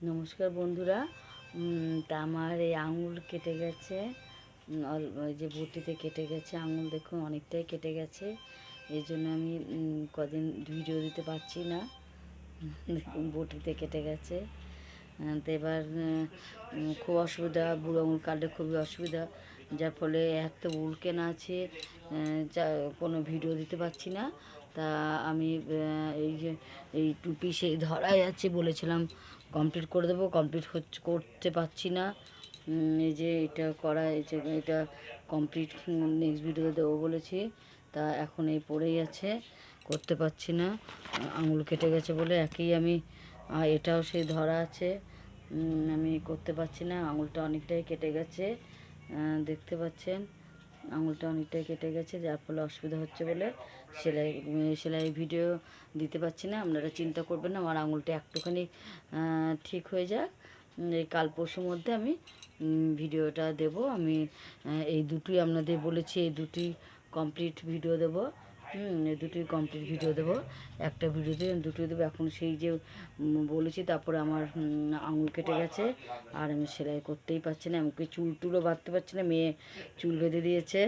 নমস্কার বন্ধুরা। তা আমার এই আঙুল কেটে গেছে। যে বটিতে কেটে গেছে আঙুল, দেখুন অনেকটাই কেটে গেছে। এই জন্য আমি কদিন ভিডিও দিতে পারছি না। দেখুন বটিতে কেটে গেছে। তো এবার খুব অসুবিধা, বুড়ো আঙুল কাটলে খুবই অসুবিধা। যার ফলে এত উল কেনা আছে যা কোনো ভিডিও দিতে পারছি না। তা আমি এই যে, এই টুপি সেই ধরাই আছে বলেছিলাম, কমপ্লিট করে দেবো, কমপ্লিট হচ্ছে করতে পারছি না। এই যে এটা করা যে এটা কমপ্লিট নেক্সট ভিডিও দেবো বলেছি। তা এখন এই পড়েই আছে, করতে পারছি না। আঙুল কেটে গেছে বলে একই আমি এটাও সেই ধরা আছে। আমি করতে পারছি না, আঙুলটা অনেকটাই কেটে গেছে। দেখতে পাচ্ছেন, আঙুলটা অনেকটাই কেটে গেছে, যার ফলে অসুবিধা হচ্ছে বলে সেলাই সেলাই ভিডিও দিতে পারছি না, আপনারা চিন্তা করবেন না, আমার আঙুলটা একটুখানি ঠিক হয়ে যাক। এই কাল পরশুর মধ্যে আমি ভিডিওটা দেব, আমি এই দুটোই আপনাদের বলেছি, এই দুটি কমপ্লিট ভিডিও দেবো। দুটোই কমপ্লিট ভিডিও দেবো। একটা ভিডিওতে দুটো দেবো। এখন সেই যে বলেছি, তারপরে আমার আঙুল কেটে গেছে। আর আমি সেলাই করতেই পারছি না। আমাকে চুল টুলও বাঁধতে পারছি না। মেয়ে চুল বেঁধে দিয়েছে।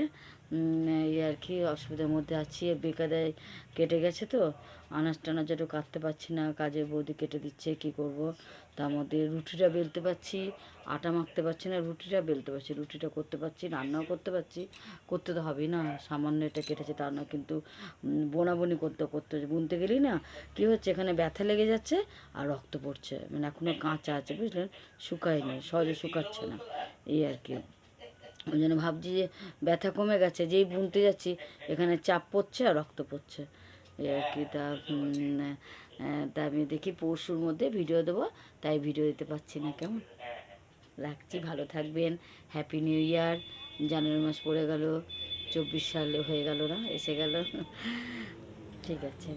এই আর কি, অসুবিধার মধ্যে আছি। বেকাদায় কেটে গেছে তো। আনাজ টানাজ একটু কাটতে পারছি না। কাজের বৌদি কেটে দিচ্ছে, কি করব? তার মধ্যে রুটিটা বেলতে পারছি। আটা মাখতে পারছি না, রুটিটা বেলতে পারছি। রুটিটা করতে পারছি, রান্নাও করতে পারছি। করতে তো হবেই না। সামান্য এটা কেটেছে তা না, কিন্তু বোনাবনি করতে করতে বুনতে গেলেই না, কী হচ্ছে? এখানে ব্যথা লেগে যাচ্ছে আর রক্ত পড়ছে। মানে এখনও কাঁচা আছে, বুঝলেন? শুকায়নি, সহজে শুকাচ্ছে না। এই আর কি। ওই জন্য ভাবছি যে ব্যথা কমে গেছে, যেই বুনতে যাচ্ছি, এখানে চাপ পড়ছে আর রক্ত পড়ছে। এই আর কি, তা তা আমি দেখি পরশুর মধ্যে ভিডিও দেবো, তাই ভিডিও দিতে পারছি না, কেমন? রাখছি, ভালো থাকবেন হ্যাপি নিউ ইয়ার জানুয়ারি মাস পড়ে গেল, চব্বিশ সালে হয়ে গেল না, এসে গেল। ঠিক আছে।